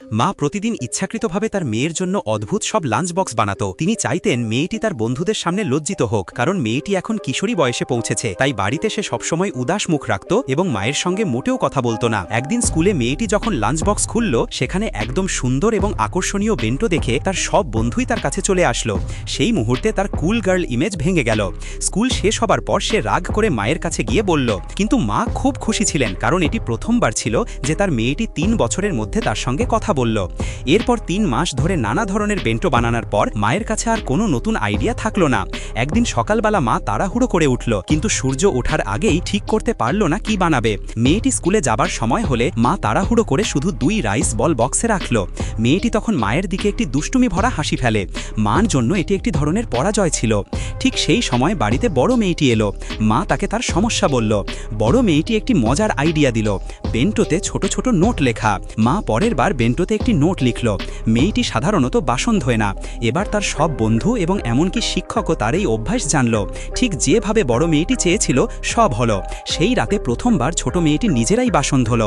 মা প্রতিদিন ইচ্ছাকৃতভাবে তার মেয়ের জন্য অদ্ভুত সব লাঞ্চ বক্স বানাতো। তিনি চাইতেন মেয়েটি তার বন্ধুদের সামনে লজ্জিত হোক, কারণ মেয়েটি এখন কিশোরী বয়সে পৌঁছেছে। তাই বাড়িতে সে সবসময় উদাস মুখ রাখত এবং মায়ের সঙ্গে মোটেও কথা বলতো না। একদিন স্কুলে মেয়েটি যখন লাঞ্চ বক্স খুলল, সেখানে একদম সুন্দর এবং আকর্ষণীয় বেন্টো দেখে তার সব বন্ধুই তার কাছে চলে আসলো। সেই মুহূর্তে তার কুল গার্ল ইমেজ ভেঙে গেল। স্কুল শেষ হবার পর সে রাগ করে মায়ের কাছে গিয়ে বলল, কিন্তু মা খুব খুশি ছিলেন, কারণ এটি প্রথমবার ছিল যে তার মেয়েটি তিন বছরের মধ্যে তার সঙ্গে কথা বলল। এরপর তিন মাস ধরে নানা ধরনের বেন্টো বানানোর পর মায়ের কাছে আর কোনো নতুন আইডিয়া থাকল না। একদিন সকালবেলা মা তাড়াহুড়ো করে উঠল, কিন্তু সূর্য ওঠার আগেই ঠিক করতে পারল না কি বানাবে। মেয়েটি স্কুলে যাবার সময় হলে মা তাড়াহুড়ো করে শুধু দুই রাইস বল বক্সে রাখল। মেয়েটি তখন মায়ের দিকে একটি দুষ্টুমি ভরা হাসি ফেলে। মার জন্য এটি একটি ধরনের পরাজয় ছিল। ঠিক সেই সময় বাড়িতে বড় মেয়েটি এলো। মা তাকে তার সমস্যা বলল। বড় মেয়েটি একটি মজার আইডিয়া দিল। বেন্টোতে ছোট ছোট নোট লেখা। মা পরের বার বেন্টোতে একটি নোট লিখল, মেয়েটি সাধারণত বাসন ধোয় না। এবার তার সব বন্ধু এবং এমনকি শিক্ষকও তার এই অভ্যাস জানল, ঠিক যেভাবে বড় মেয়েটি চেয়েছিল, সব হলো। সেই রাতে প্রথমবার ছোট মেয়েটি নিজেরাই বাসন ধোল।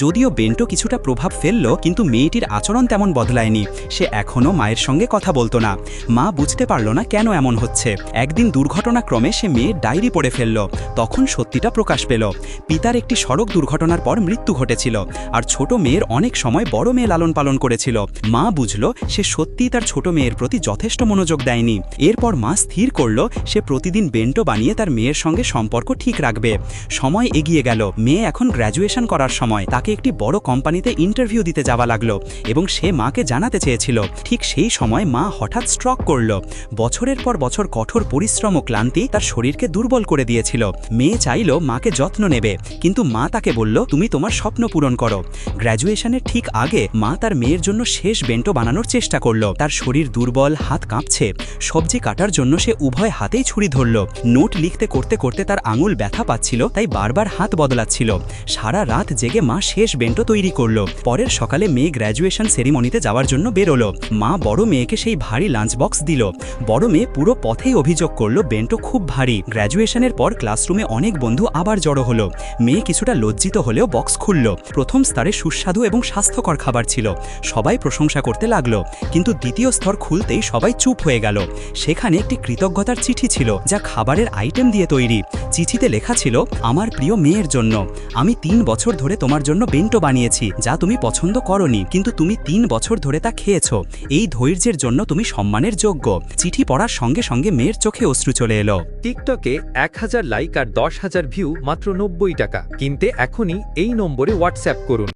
যদিও বেন্টো কিছুটা প্রভাব ফেলল, কিন্তু মেয়েটির আচরণ তেমন বদলায়নি। সে এখনও মায়ের সঙ্গে কথা বলতো না। মা বুঝতে পারল না কেন এমন হচ্ছে। একদিন দুর্ঘটনাক্রমে সে মেয়ের ডায়েরি পড়ে ফেলল। তখন সত্যিটা প্রকাশ পেল। পিতার একটি সড়ক দুর্ঘটনার পর মৃত্যু ঘটেছিল। আর ছোট মেয়ের অনেক সময় বড় মেয়ে লালন পালন করেছিল। মা বুঝল, সে সত্যিই তার ছোট মেয়ের প্রতি যথেষ্ট মনোযোগ দেয়নি। এরপর মা স্থির করল, সে প্রতিদিন বেন্টো বানিয়ে তার মেয়ের সঙ্গে সম্পর্ক ঠিক রাখবে। সময় এগিয়ে গেল। মেয়ে এখন গ্র্যাজুয়েশন করার সময়। তাকে একটি বড় কোম্পানিতে ইন্টারভিউ দিতে যাওয়া লাগল এবং সে মাকে জানাতে চেয়েছিল। ঠিক সেই সময় মা হঠাৎ স্ট্রক করল। বছরের পর বছর কঠোর পরিশ্রম ও ক্লান্তি তার শরীরকে দুর্বল করে দিয়েছিল। মেয়ে চাইল মাকে যত্ন নেবে, কিন্তু মা তাকে বলল, তুমি তোমার স্বপ্ন পূরণ করো। গ্র্যাজুয়েশনের ঠিক আগে মা তার মেয়ের জন্য শেষ বেন্টো বানানোর চেষ্টা করল। তার শরীর দুর্বল, হাত কাঁপছে। সবজি কাটার জন্য সে উভয় হাতেই ছুরি ধরল। নোট লিখতে করতে করতে তার আঙুল ব্যথা পাচ্ছিল, তাই বারবার হাত বদলাচ্ছিল। সারা রাত জেগে মা শেষ বেন্টো তৈরি করল। পরের সকালে মেয়ে গ্র্যাজুয়েশন সেরিমনিতে যাওয়ার জন্য বেরোলো। মা বড় মেয়েকে সেই ভারী লাঞ্চ বক্স দিল। বড় মেয়ে পুরো পথেই অভিযোগ করল, বেন্টো খুব ভারী। গ্র্যাজুয়েশনের পর ক্লাসরুমে অনেক বন্ধু আবার জড়ো হলো। মেয়ে কিছুটা লজ্জিত হলেও বক্স খুলল। প্রথম স্তরে সুস্বাদু এবং স্বাস্থ্যকর খাবার ছিল। সবাই প্রশংসা করতে লাগল। কিন্তু দ্বিতীয় স্তর খুলতেই সবাই চুপ হয়ে গেল। সেখানে একটি কৃতজ্ঞতার চিঠি ছিল, যা খাবারের আইটেম দিয়ে তৈরি। চিঠিতে লেখা ছিল, আমার প্রিয় মেয়ের জন্য। আমি তিন বছর ধরে তোমার জন্য বেন্টো বানিয়েছি, যা তুমি পছন্দ করনি, কিন্তু তুমি তিন বছর ধরে তা খেয়েছো। এই ধৈর্যের জন্য তুমি সম্মানের যোগ্য। চিঠি পড়ার সঙ্গে সঙ্গে মেয়ের চোখে অশ্রু চলে এলো। টিকটকে এক হাজার লাইক আর দশ হাজার ভিউ মাত্র নব্বই টাকা। কিনতে এখনই এই নম্বরে হোয়াটসঅ্যাপ করুন।